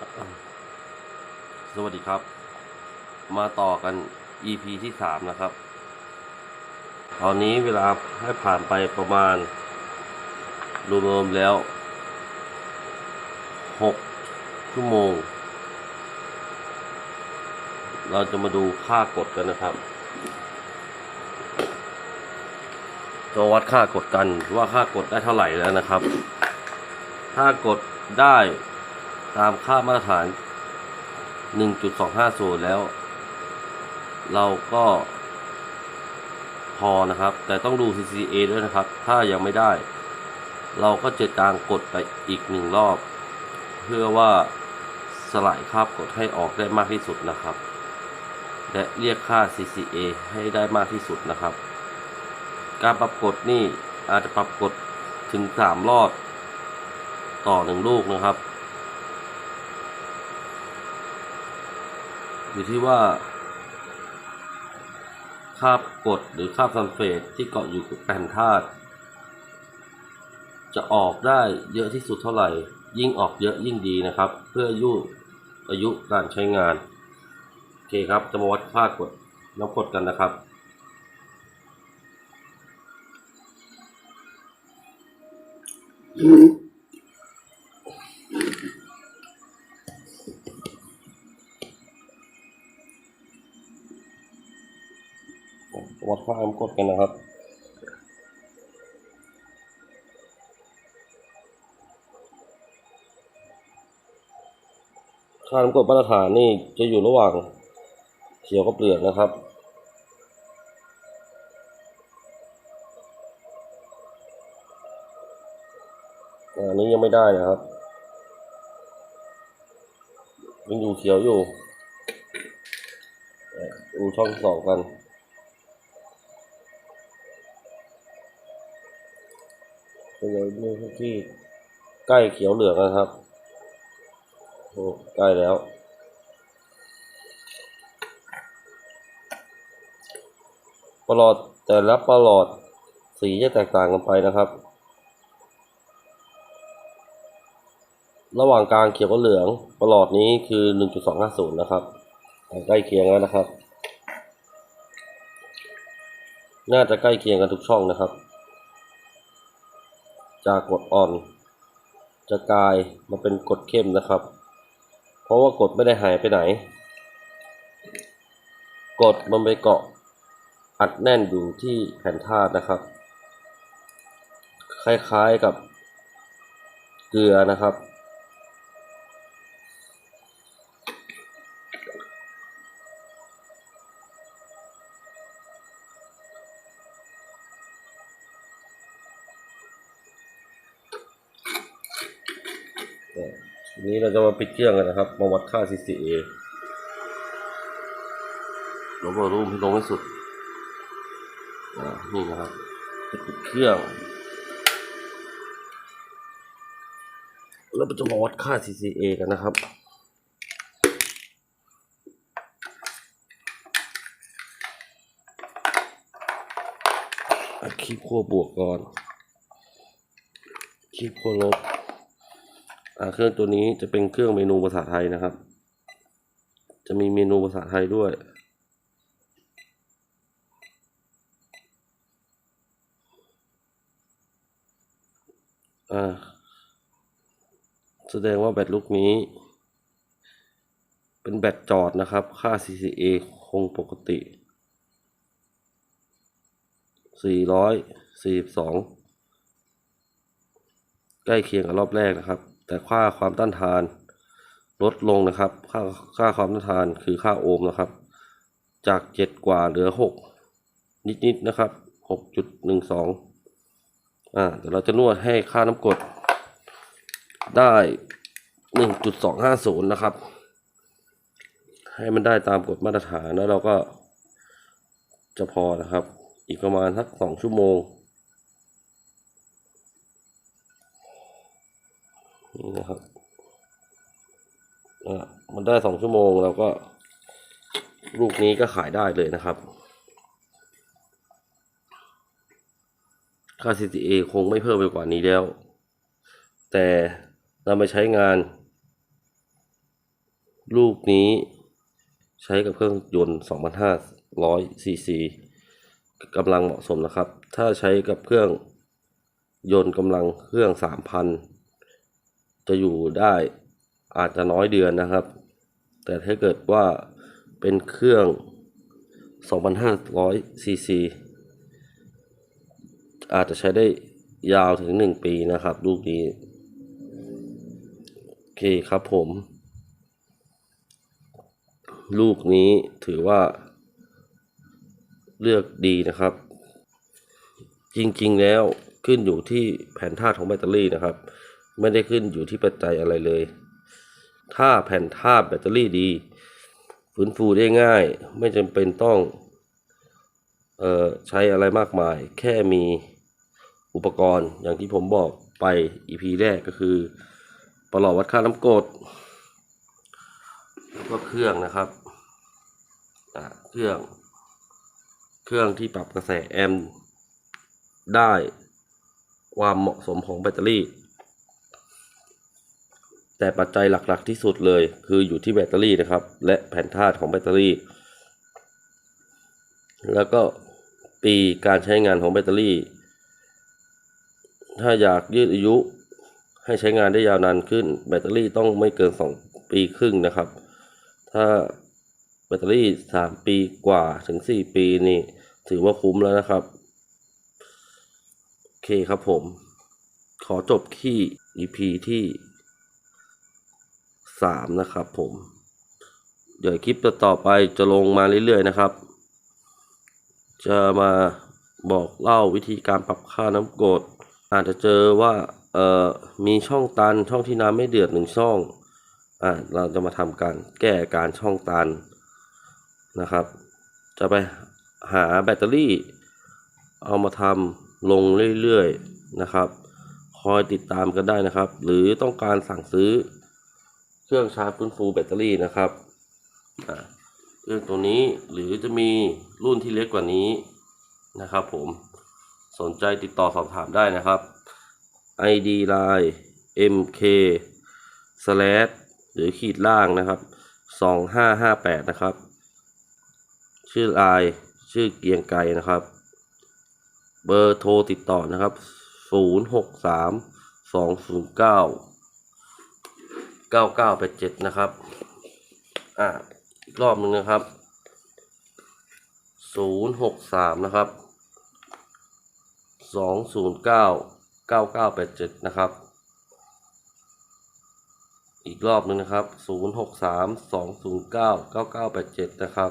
สวัสดีครับ มาต่อกัน EP ที่สามนะครับ ตอนนี้เวลาให้ผ่านไปประมาณ รวมๆแล้วหกชั่วโมง เราจะมาดูค่ากดกันนะครับจะวัดค่ากดกันว่าค่ากดได้เท่าไหร่แล้วนะครับ ถ้ากดได้ ตามค่ามาตรฐาน 1.250 แล้ว เราก็พอนะครับ แต่ต้องดู CCA ด้วยนะครับ ถ้ายังไม่ได้ เราก็จะจางกดไปอีกหนึ่งรอบ เพื่อว่าสลายคาบกดให้ออกได้มากที่สุดนะครับ และเรียกค่า CCA ให้ได้มากที่สุดนะครับ การปรับกดนี่อาจจะปรับกดถึง 3 รอบต่อหนึ่งลูกนะครับ อยู่ที่ว่าคาบกดหรือคาบซัลเฟตที่เกาะอยู่กับแผ่นธาตุจะออกได้เยอะที่สุดเท่าไหร่ ยิ่งออกเยอะยิ่งดีนะครับ เพื่อยุ่อายุการใช้งาน โอเคครับ จะมาวัดค่ากดน้ำกดกันนะครับ วัดค่าน้ำกดกันนะครับค่าน้ำกรดมาตรฐานนี่จะอยู่ระหว่างเขียวกับเหลืองนะครับอันนี้ยังไม่ได้นะครับ ยังอยู่เขียวอยู่อ่อดูช่องสองกัน เป็นเลยนี่ที่ใกล้เขียวเหลืองนะครับโอ้ใกล้แล้ว ประหลอดแต่ละประหลอดสีจะแตกต่างกันไปนะครับ ระหว่างกลางเขียวกับเหลือง ประหลอดนี้คือ 1.250 นะครับ ใกล้เคียงแล้วนะครับ น่าจะใกล้เคียงกันทุกช่องนะครับ จากกดอ่อน จะกลายมาเป็นกดเข้มนะครับ เพราะว่ากดไม่ได้หายไปไหน กดมันไปเกาะอัดแน่นอยู่ที่แผ่นธาตุนะครับ คล้ายๆกับเกลือนะครับ ทีนี้เราจะมาปิดเครื่องกันนะครับ มาวัดค่า CCA ลบรูมให้ลงให้สุดอ่านี่นะครับปิดเครื่อง แล้วเราจะมาวัดค่า CCA กันนะครับอะคลิปขั้วบวกก่อน คลิปขั้วลบ เครื่องตัวนี้จะเป็นเครื่องเมนูภาษาไทยนะครับ จะมีเมนูภาษาไทยด้วย อ่า แสดงว่าแบตลูกนี้ เป็นแบตจอดนะครับ ค่า CCA คงปกติ 442 ใกล้เคียงกับรอบแรกนะครับ แต่ค่าความต้านทานลดลงนะครับ ค่าค่าความต้านทานคือค่าโอห์มนะครับ จากเจ็ดกว่าเหลือหกนิดๆนะครับหกจุดหนึ่งสองอ่าเดี๋ยวเราจะนวดให้ค่าน้ำกรดได้หนึ่งจุดสองห้าศูนย์นะครับ ให้มันได้ตามกฎมาตรฐานแล้วเราก็จะพอนะครับ อีกประมาณสักสองชั่วโมง นี่นะครับมันได้สองชั่วโมงแล้วก็ ลูกนี้ก็ขายได้เลยนะครับ ค่า CTA คงไม่เพิ่มไปกว่านี้แล้ว แต่เราไปใช้งาน ลูกนี้ใช้กับเครื่องยนต์ 2,500ซีซีกำลังเหมาะสมนะครับ ถ้าใช้กับเครื่องยนต์กำลังเครื่อง 3,000 จะอยู่ได้อาจจะน้อยเดือนนะครับ แต่ถ้าเกิดว่าเป็นเครื่อง 2,500 ซีซี อาจจะใช้ได้ยาวถึง 1 ปีนะครับ ลูกนี้ โอเคครับผม ลูกนี้ถือว่าเลือกดีนะครับ จริงๆแล้วขึ้นอยู่ที่แผ่นธาตุของแบตเตอรี่นะครับ ไม่ได้ขึ้นอยู่ที่ปัจจัยอะไรเลย ถ้าแผ่นธาตุแบตเตอรี่ดีฟื้นฟูได้ง่าย ไม่จำเป็นต้องออใช้อะไรมากมาย แค่มีอุปกรณ์อย่างที่ผมบอกไป EP แรกก็คือ ประหลอดวัดค่าน้ำกรดแล้วก็เครื่องนะครับเครื่อง เครื่องที่ปรับกระแสแอมป์ได้ความเหมาะสมของแบตเตอรี่ แต่ปัจจัยหลักๆที่สุดเลย คืออยู่ที่แบตเตอรี่นะครับ และแผ่นธาตุของแบตเตอรี่ แล้วก็ปีการใช้งานของแบตเตอรี่ ถ้าอยากยืดอายุให้ใช้งานได้ยาวนานขึ้น แบตเตอรี่ต้องไม่เกิน 2 ปีครึ่งนะครับ ถ้าแบตเตอรี่ 3 ปีกว่าถึง 4 ปีนี่ ถือว่าคุ้มแล้วนะครับ โอเคครับผม ขอจบที่ EP ที่ 3 นะครับผม เดี๋ยวคลิปต่อไปจะลงมาเรื่อยๆนะครับ จะมาบอกเล่าวิธีการปรับค่าน้ำกรดอาจจะเจอว่าเอ่อมีช่องตันช่องที่น้ำไม่เดือดหนึ่งช่องอ่าเราจะมาทำการแก้การช่องตันนะครับ จะไปหาแบตเตอรี่ เอามาทำลงเรื่อยๆนะครับ คอยติดตามกันได้นะครับ หรือต้องการสั่งซื้อ เครื่องชาร์จฟื้นฟูแบตเตอรี่นะครับเครื่องตัวนี้หรือจะมีรุ่นที่เล็กกว่านี้นะครับ ผมสนใจติดต่อสอบถามได้นะครับ ID line mk slash หรือขีดล่างนะครับ2558นะครับ ชื่อไลน์ชื่อเกียงไกรนะครับ เบอร์โทรติดต่อนะครับ 063 209 เก้าเก้าแปดเจ็ดนะครับ อ่าอีกรอบหนึ่งนะครับศูนย์หกสามนะครับสองศูนย์เก้าเก้าเก้าแปดเจ็ดนะครับ อีกรอบหนึ่งนะครับศูนย์หกสามสองศูนย์เก้าเก้าเก้าแปดเจ็ดนะครับ